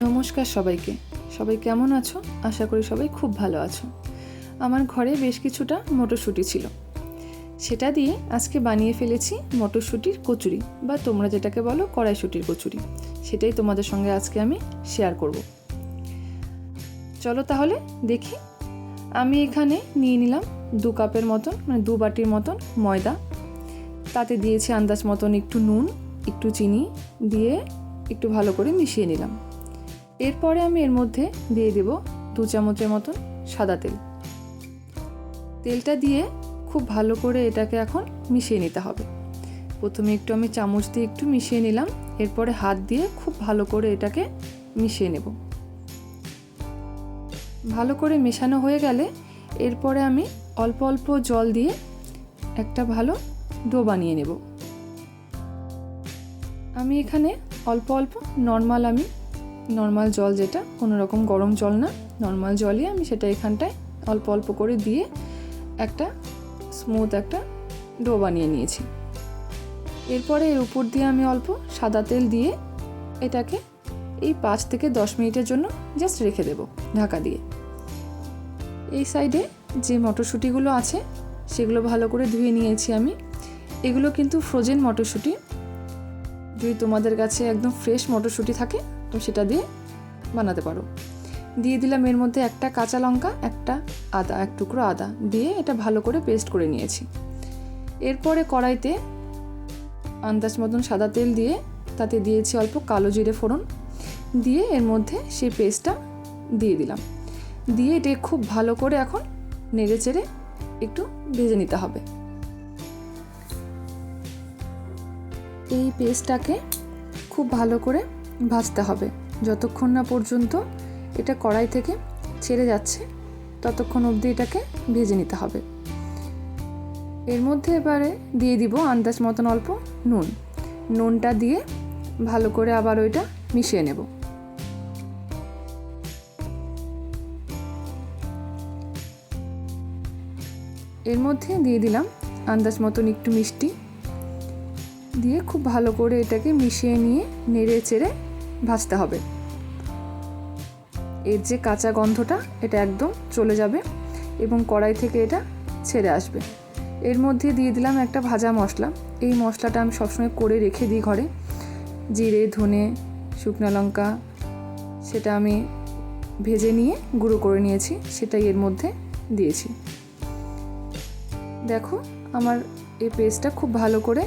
নমস্কার সবাইকে। সবাই কেমন আছো? আশা করি সবাই খুব ভালো আছো। আমার ঘরে বেশ কিছুটা মটরশুঁটি ছিল। সেটা দিয়ে আজকে বানিয়ে ফেলেছি মটরশুঁটির কচুরি বা তোমরা যেটাকে বলো কড়াইশুঁটির কচুরি। সেটাই তোমাদের সঙ্গে আজকে আমি শেয়ার করব। চলো তাহলে দেখি। আমি এখানে নিয়ে নিলাম দু কাপের মতন মানে দু বাটির মতন ময়দা। তাতে দিয়েছি আন্দাজ মতন একটু নুন, একটু চিনি দিয়ে একটু ভালো করে মিশিয়ে নিলাম। এরপরে আমি এর মধ্যে দিয়ে দেব দু চামচের মতন সাদা তেল। তেলটা দিয়ে খুব ভালো করে এটাকে এখন মিশিয়ে নিতে হবে। প্রথমে একটু আমি চামচ দিয়ে একটু মিশিয়ে নিলাম, এরপরে হাত দিয়ে খুব ভালো করে এটাকে মিশিয়ে নেব। ভালো করে মেশানো হয়ে গেলে এরপরে আমি অল্প অল্প জল দিয়ে একটা ভালো ডো বানিয়ে নেব। আমি এখানে অল্প অল্প নর্মাল আমি নর্মাল জল যেটা কোনো রকম গরম জল না নর্মাল জলই আমি সেটা এখানটায় অল্প অল্প করে দিয়ে একটা স্মুথ একটা ডো বানিয়ে নিয়েছি। এরপরে এর উপর দিয়ে আমি অল্প সাদা তেল দিয়ে এটাকে এই পাঁচ থেকে দশ মিনিটের জন্য জাস্ট রেখে দেব ঢাকা দিয়ে। এই সাইডে যে মটরশুঁটিগুলো আছে, সেগুলো ভালো করে ধুয়ে নিয়েছি আমি। এগুলো কিন্তু ফ্রোজেন মটরশুঁটি। যদি তোমাদের কাছে একদম ফ্রেশ মটরশুঁটি থাকে তো সেটা দিয়ে বানাতে পারো। দিয়ে দিলাম এর মধ্যে একটা কাঁচা লঙ্কা, একটা আদা, এক টুকরো আদা দিয়ে এটা ভালো করে পেস্ট করে নিয়েছি। এরপরে কড়াইতে আন্দাজ মতন সাদা তেল দিয়ে তাতে দিয়েছি অল্প কালো জিরে ফোড়ন। দিয়ে এর মধ্যে সেই পেস্টটা দিয়ে দিলাম। দিয়ে এটা খুব ভালো করে এখন নেড়ে চেড়ে একটু ভেজে নিতে হবে। এই পেস্টটাকে খুব ভালো করে ভাজতে হবে। যতক্ষণ না পর্যন্ত এটা কড়াই থেকে ছেড়ে যাচ্ছে, ততক্ষণ অবধি এটাকে ভেজে নিতে হবে। এর মধ্যে এবারে দিয়ে দিব আন্দাজ মতন অল্প নুন। নুনটা দিয়ে ভালো করে আবার ওইটা মিশিয়ে নেব। এর মধ্যে দিয়ে দিলাম আন্দাজ মতন একটু মিষ্টি। দিয়ে খুব ভালো করে এটাকে মিশিয়ে নিয়ে নেড়ে চেড়ে ভাজতে হবে। এর যে কাঁচা গন্ধটা, এটা একদম চলে যাবে এবং কড়াই থেকে এটা ছেড়ে আসবে। এর মধ্যে দিয়ে দিলাম একটা ভাজা মশলা। এই মশলাটা আমি সবসময় করে রেখে দিই ঘরে। জিরে, ধনে, শুকনো লঙ্কা, সেটা আমি ভেজে নিয়ে গুঁড়ো করে নিয়েছি, সেটাই এর মধ্যে দিয়েছি। দেখো, আমার এই পেস্টটা খুব ভালো করে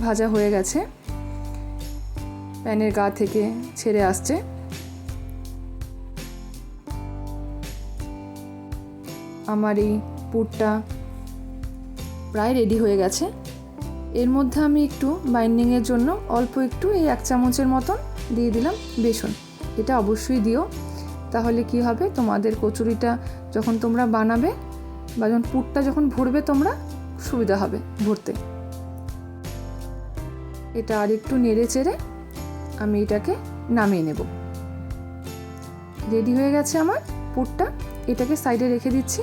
ভাজা হয়ে গেছে। প্যানের গা থেকে ছেড়ে আসছে। আমার এই পুরটা প্রায় রেডি হয়ে গেছে। এর মধ্যে আমি একটু বাইন্ডিংয়ের জন্য অল্প একটু এই এক চামচের মতন দিয়ে দিলাম বেসন। এটা অবশ্যই দিও। তাহলে কি হবে? তোমাদের কচুরিটা যখন তোমরা বানাবে বা যখন পুরটা যখন ভরবে তোমরা, সুবিধা হবে ভরতে। এটা আর একটু নেড়ে চেড়ে আমি এটাকে নামিয়ে নেব। রেডি হয়ে গেছে আমার পুরটা। এটাকে সাইডে রেখে দিচ্ছি।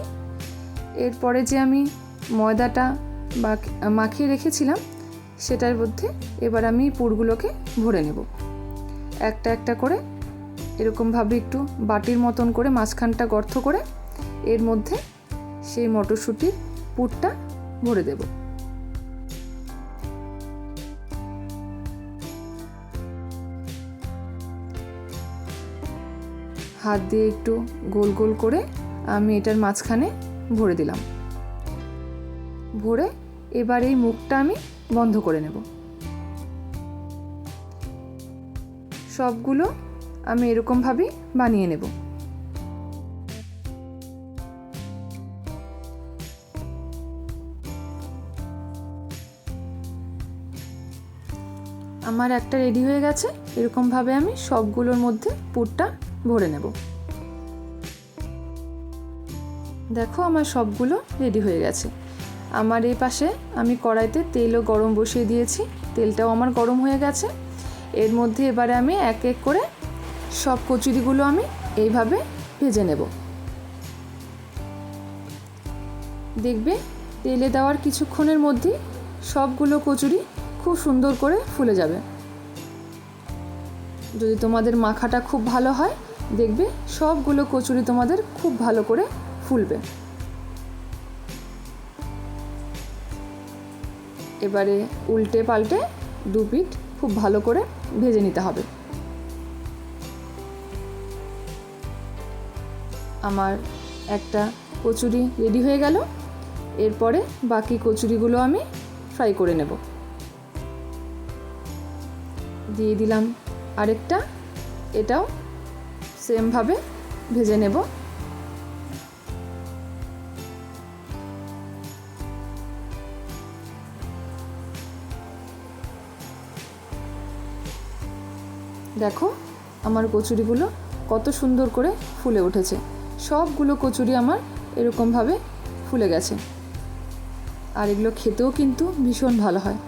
এরপরে যে আমি ময়দাটা বা মাখিয়ে রেখেছিলাম, সেটার মধ্যে এবার আমি পুরগুলোকে ভরে নেব। একটা একটা করে এরকমভাবে একটু বাটির মতন করে মাঝখানটা গর্ত করে এর মধ্যে সেই মটরশুঁটির পুরটা ভরে দেবো। হাত দিয়ে একটু গোল গোল করে আমি এটার মাঝখানে ভরে দিলাম। ভরে এবার এই মুখটা আমি বন্ধ করে নেব। সবগুলো আমি এরকমভাবেই বানিয়ে নেব। আমার একটা রেডি হয়ে গেছে। এরকমভাবে আমি সবগুলোর মধ্যে পুরটা ভরে নেব। দেখো আমার সবগুলো রেডি হয়ে গেছে। আমার এই পাশে আমি কড়াইতে তেলও গরম বসিয়ে দিয়েছি। তেলটাও আমার গরম হয়ে গেছে। এর মধ্যে এবারে আমি এক এক করে সব কচুরিগুলো আমি এইভাবে ভেজে নেব। দেখবে তেলে দেওয়ার কিছুক্ষণের মধ্যেই সবগুলো কচুরি খুব সুন্দর করে ফুলে যাবে। যদি তোমাদের মাখাটা খুব ভালো হয়, দেখবে সবগুলো কচুরি তোমাদের খুব ভালো করে ফুলবে। এবারে উল্টে পাল্টে দু পিঠ খুব ভালো করে ভেজে নিতে হবে। আমার একটা কচুরি রেডি হয়ে গেল। এরপরে বাকি কচুরিগুলো আমি ফ্রাই করে নেব। দিয়ে দিলাম আরেকটা, এটাও সেমভাবে ভেজে নেব। দেখো আমার কচুরিগুলো কত সুন্দর করে ফুলে উঠেছে। সবগুলো কচুরি আমার এরকমভাবে ফুলে গেছে। আর এগুলো খেতেও কিন্তু ভীষণ ভালো হয়।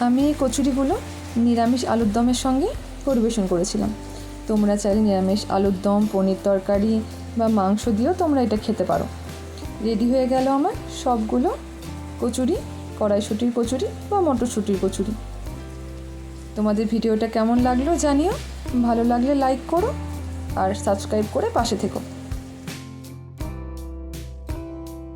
আমি এই কচুরিগুলো নিরামিষ আলুর দমের সঙ্গে পরিবেশন করেছিলাম। তোমরা চাইলে নিরামিষ আলুর দম, পনির তরকারি বা মাংস দিয়েও তোমরা এটা খেতে পারো। রেডি হয়ে গেল আমার সবগুলো কচুরি, কড়াইশুটির কচুরি বা মটরশুটির কচুরি। তোমাদের ভিডিওটা কেমন লাগল জানিও। ভালো লাগলে লাইক করো আর সাবস্ক্রাইব করে পাশে থেকো।